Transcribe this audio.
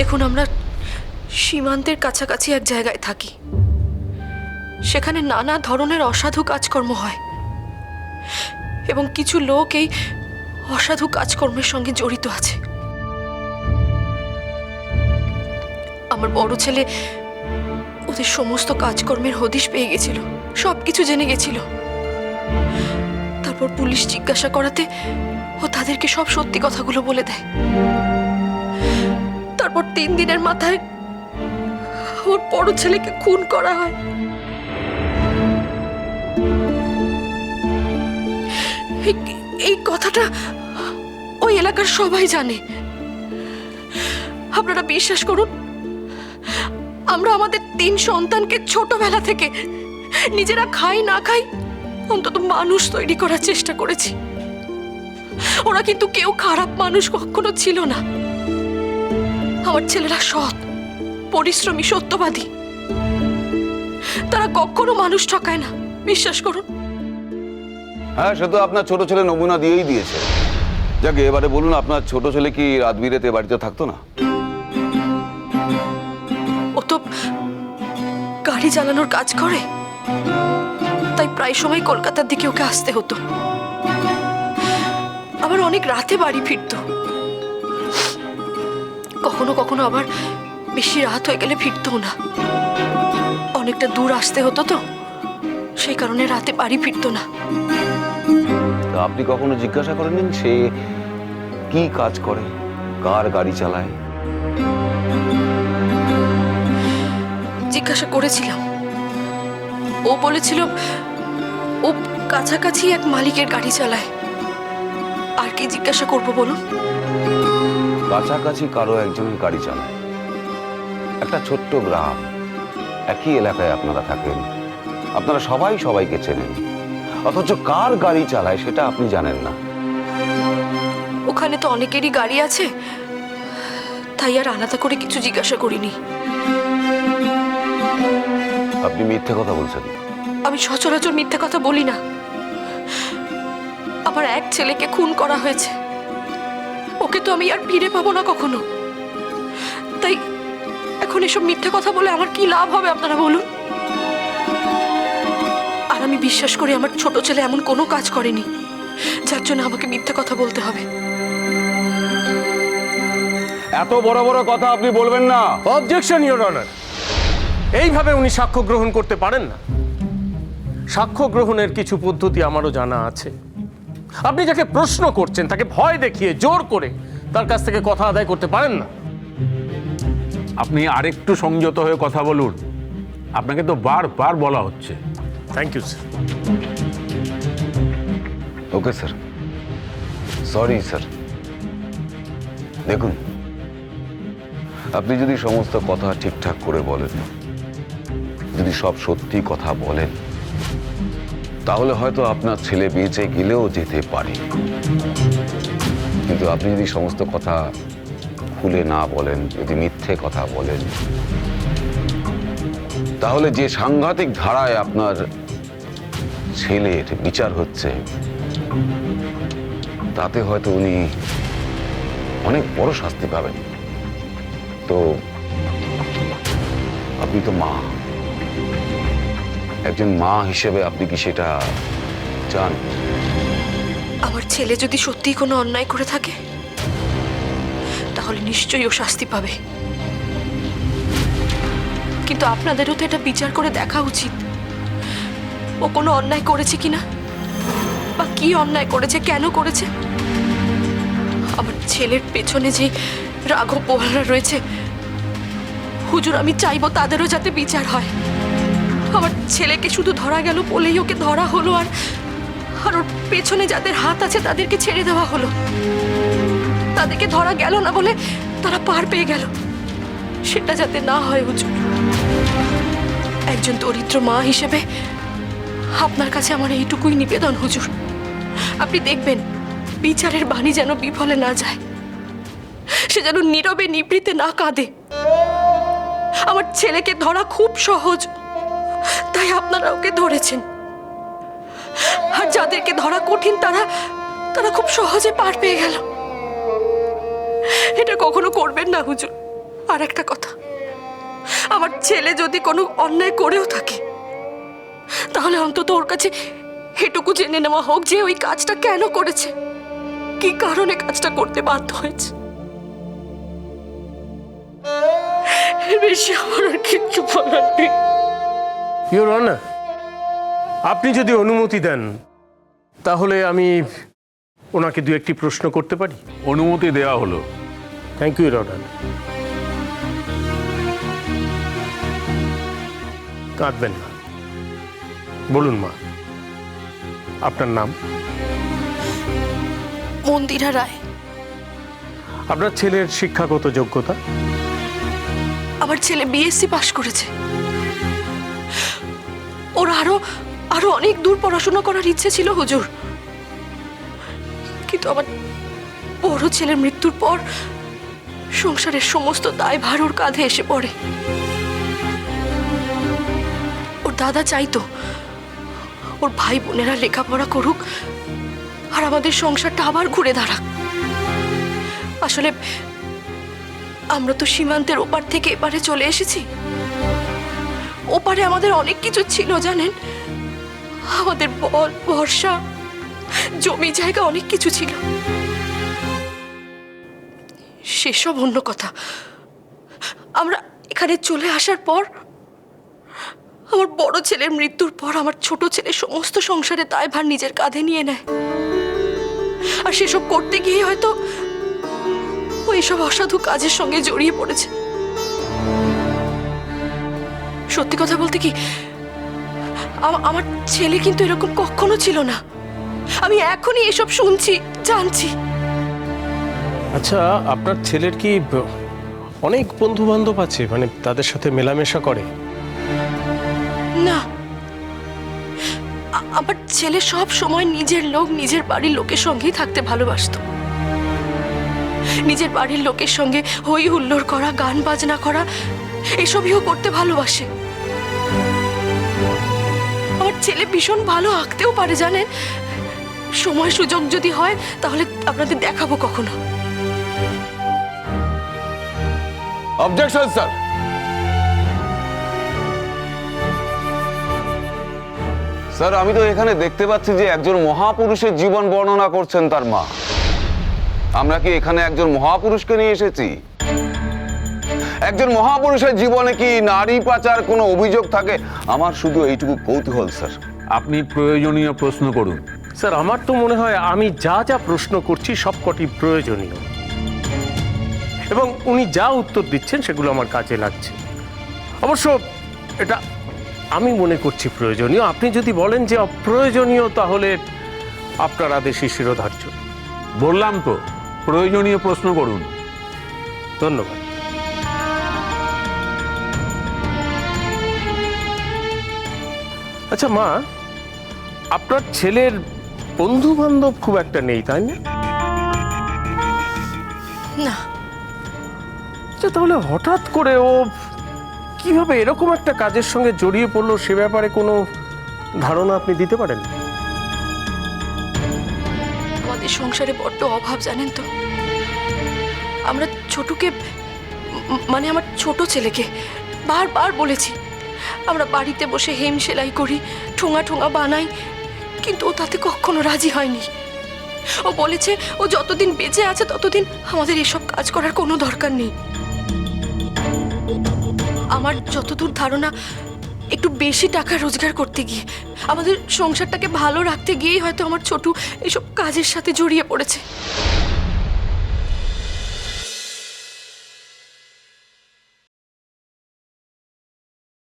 দেখুন, আমরা সীমান্তের কাছাকাছি এক জায়গায় থাকি। সেখানে নানা ধরনের অসাধু কাজকর্ম হয়। এবং কিছু লোক এই অসাধু কাজকর্মের সঙ্গে জড়িত আছে। আমার বড় ছেলে ওদের সমস্ত কাজকর্মের হদিশ পেয়ে গেছিল সব কিছু জেনে গেছিল। তারপর পুলিশ জিজ্ঞাসা করাতে ও তাদেরকে সব সত্যি কথাগুলো বলে দেয়। তারপর তিন দিনের মাথায় ওর বড় ছেলেকে খুন করা হয়। এই- কথাটা ওই এলাকার সবাই জানে। আপনারা বিশ্বাস করুন, আমরা আমাদের তিন সন্তানকে ছোটবেলা থেকে নিজেরা খাই না খাই অন্তত মানুষ তৈরি করার চেষ্টা করেছি। ওরা কিন্তু কেউ খারাপ মানুষ কখনো ছিল না। আমার ছেলেরা সৎ পরিশ্রমী সত্যবাদী। তারা কখনো মানুষ ঠকায় না বিশ্বাস করুন। হ্যাঁ সে তো আপনার ছোট ছেলে নমুনা দিয়েই দিয়েছে। যাকে এবারে বলুন আপনার ছোট ছেলে কি রাত বিরেতে বাড়িতে থাকতো না? ও তো গাড়ি চালানোর কাজ করে। তাই প্রায় সময় কলকাতার দিকে ওকে আসতে হতো। আবার অনেক রাতে বাড়ি ফিরতো। কখনো কখনো আবার বেশি রাত হয়ে গেলে ফিরতো না। অনেকটা দূর আসতে হতো তো সেই কারণে রাতে বাড়ি ফিরতো না। আপনি কখনো জিজ্ঞাসা করেননি সে কি কাজ করে কার গাড়ি চালায়? জিজ্ঞাসা করেছিলাম। ও বলেছিল ও কাছাকাছি এক মালিকের গাড়ি চালায়। আর কি জিজ্ঞাসা করব বলুন? কাছাকাছি কারও একজনের গাড়ি চালায়। একটা ছোট্ট গ্রাম একই এলাকায় আপনারা থাকেন। আপনারা সবাই সবাইকে চেনেন। অথচ কার গাড়ি চালায় সেটা আপনি জানেন না। ওখানে তো অনেকেরই গাড়ি আছে। তাই আর আলাদা করে কিছু জিজ্ঞাসা করিনি। আপনি মিথ্যে কথা বলছেন। আমি সচরাচর মিথ্যে কথা বলি না। আমার এক ছেলেকে খুন করা হয়েছে। ওকে তো আমি আর ফিরে পাবো না কখনো। তাই এখন এসব মিথ্যে কথা বলে আমার কি লাভ হবে আপনারা বলুন? আর আমি বিশ্বাস করি আমার ছোট ছেলে এমন কোনো কাজ করেনি যার জন্য আমাকে মিথ্যে কথা বলতে হবে। এত বড় বড় কথা আপনি বলবেন না। অবজেকশন ইওর অনার এইভাবে উনি সাক্ষ্য গ্রহণ করতে পারেন না। সাক্ষ্য গ্রহণের কিছু পদ্ধতি আমারও জানা আছে। আপনি যাকে প্রশ্ন করছেন তাকে ভয় দেখিয়ে জোর করে তার কাছ থেকে কথা আদায় করতে পারেন না। আপনি আরেকটু সংযত হয়ে কথা বলুন। আপনাকে তো বারবার বলা হচ্ছে। Thank you sir okay sir sorry sir দেখুন আপনি যদি সমস্ত কথা ঠিকঠাক করে বলেন যদি সব সত্যি কথা বলেন তাহলে হয়তো আপনার ছেলে বেঁচে গেলেও যেতে পারে। কিন্তু আপনি যদি সমস্ত কথা খুলে না বলেন, যদি মিথ্যে কথা বলেন, তাহলে যে সাংঘাতিক ধারায় আপনার ছেলের বিচার হচ্ছে, তাতে হয়তো উনি অনেক বড় শাস্তি পাবেন। তো, আপনি তো মা। একজন মা হিসেবে আপনি কি সেটা চান? আমার ছেলে যদি সত্যিই কোনো অন্যায় করে থাকে, তাহলে নিশ্চয়ই ও শাস্তি পাবে। কিন্তু আপনাদেরও তো এটা বিচার করে দেখা উচিত। ও কোনো অন্যায় করেছে কিনা বা কি অন্যায় করেছে, কেন করেছে? আমার ছেলের পেছনে যে রাঘব বোয়ালরা রয়েছে, হুজুর আমি চাইব তাদেরও যাতে বিচার হয়। আমার ছেলেকে শুধু ধরা গেল বলেই ওকে ধরা হলো আর আর ওর পেছনে যাদের হাত আছে তাদেরকে ছেড়ে দেওয়া হলো। তাদেরকে ধরা গেল না বলে তারা পার পেয়ে গেল। সেটা যাতে না হয় হুজুর। একজন দরিদ্র মা হিসেবে আপনার কাছে আমার এইটুকুই নিবেদন হুজুর। আপনি দেখবেন বিচারের বাণী যেন বিফলে না যায়। সে যেন নীরবে নিবৃতে না কাঁদে। আমার ছেলেকে ধরা খুব সহজ। তাই আপনারা ওকে ধরেছেন। আর যাদেরকে ধরা কঠিন, তারা তারা খুব সহজে পার পেয়ে গেল। এটা কখনো করবেন না, হুজুর। আর একটা কথা, আমার ছেলে যদি কোনো অন্যায় করেও থাকে, তাহলে অন্তত ওর কাছে এটুকু জেনে নেওয়া হোক যে ওই কাজটা কেন করেছে, কি কারণে কাজটা করতে বাধ্য হয়েছে। বেশি আমার আর বলার নেই। ইউর অনার আপনি যদি অনুমতি দেন তাহলে আমি ওনাকে দু একটি প্রশ্ন করতে পারি। অনুমতি দেওয়া হলো। থ্যাংক ইউ ইউর অনার কাঁদবেন না। বলুন মা আপনার নাম? মন্দিরা রায়। আপনার ছেলের শিক্ষাগত যোগ্যতা? আমার ছেলে বিএসসি পাশ করেছে। আরও আরও অনেক দূর পড়াশোনা করার ইচ্ছে ছিল হুজুর। কিন্তু আমার বড় ছেলের মৃত্যুর পর সংসারের সমস্ত দায়ভার ওর কাঁধে এসে পড়ে। ওর দাদা চাইতো ওর ভাই বোনেরা লেখাপড়া করুক আর আমাদের সংসারটা আবার ঘুরে দাঁড়াক। আসলে আমরা তো সীমান্তের ওপার থেকে এপারে চলে এসেছি। ওপারে আমাদের অনেক কিছু ছিল, জানেন? আমাদের বল ভরসা জমি জায়গা অনেক কিছু ছিল। সেসব অন্য কথা। আমরা এখানে চলে আসার পর, আমার বড় ছেলের মৃত্যুর পর আমার ছোট ছেলে সমস্ত সংসারে দায়ভার নিজের কাঁধে নিয়ে নেয়। আর সেসব করতে গিয়ে হয়তো ও এইসব অসাধু কাজের সঙ্গে জড়িয়ে পড়েছে। সত্যি কথা বলতে কি আমার ছেলে কিন্তু এরকম কখনো ছিল না। আমি এখনই এসব শুনছি জানছি। আচ্ছা আপনার ছেলের কি অনেক বন্ধু বান্ধব আছে? মানে তাদের সাথে মেলামেশা করে? না। আমার ছেলে সব সময় নিজের লোক নিজের বাড়ির লোকের সঙ্গেই থাকতে ভালোবাসতো। নিজের বাড়ির লোকের সঙ্গে হই হুল্লোড় করা গান বাজনা করা এসবইও করতে ভালোবাসে। আমার ছেলে ভীষণ ভালো আঁকতেও পারে, জানেন? সময় সুযোগ যদি হয়, তাহলে আপনাদের দেখাবো কখনো। অবজেকশন স্যার স্যার আমি তো এখানে দেখতে পাচ্ছি যে একজন মহাপুরুষের জীবন বর্ণনা করছেন তার মা। আমরা কি এখানে একজন মহাপুরুষকে নিয়ে এসেছি? একজন মহাপুরুষের জীবনে কি নারী পাচার কোনো অভিযোগ থাকে? আমার শুধু এইটুকু কৌতূহল স্যার। আপনি প্রয়োজনীয় প্রশ্ন করুন। স্যার আমার তো মনে হয় আমি যা যা প্রশ্ন করছি সবকটি প্রয়োজনীয়। এবং উনি যা উত্তর দিচ্ছেন সেগুলো আমার কাজে লাগছে। অবশ্য এটা আমি মনে করছি প্রয়োজনীয়। আপনি যদি বলেন যে অপ্রয়োজনীয় তাহলে আপনার আদেশই শিরোধার্য। বললাম তো প্রয়োজনীয় প্রশ্ন করুন। ধন্যবাদ। আচ্ছা মা আপনার ছেলের বন্ধু বান্ধব খুব একটা নেই তাই না? না। আচ্ছা তাহলে হঠাৎ করে ও কীভাবে এরকম একটা কাজের সঙ্গে জড়িয়ে পড়ল সে ব্যাপারে কোনো ধারণা আপনি দিতে পারেন? আমাদের সংসারে বড্ড অভাব জানেন তো? আমরা ছোটকে মানে আমার ছোট ছেলেকে বারবার বলেছি। আমরা বাড়িতে বসে হেম সেলাই করি, ঠোঙা ঠোঙা বানাই, কিন্তু ও তাতে কখনো রাজি হয়নি। ও বলেছে, ও যতদিন বেঁচে আছে ততদিন আমাদের এসব কাজ করার কোনো দরকার নেই। আমার যতদূর ধারণা, একটু বেশি টাকা রোজগার করতে গিয়ে, আমাদের সংসারটাকে ভালো রাখতে গিয়েই হয়তো আমার ছোটু এসব কাজের সাথে জড়িয়ে পড়েছে।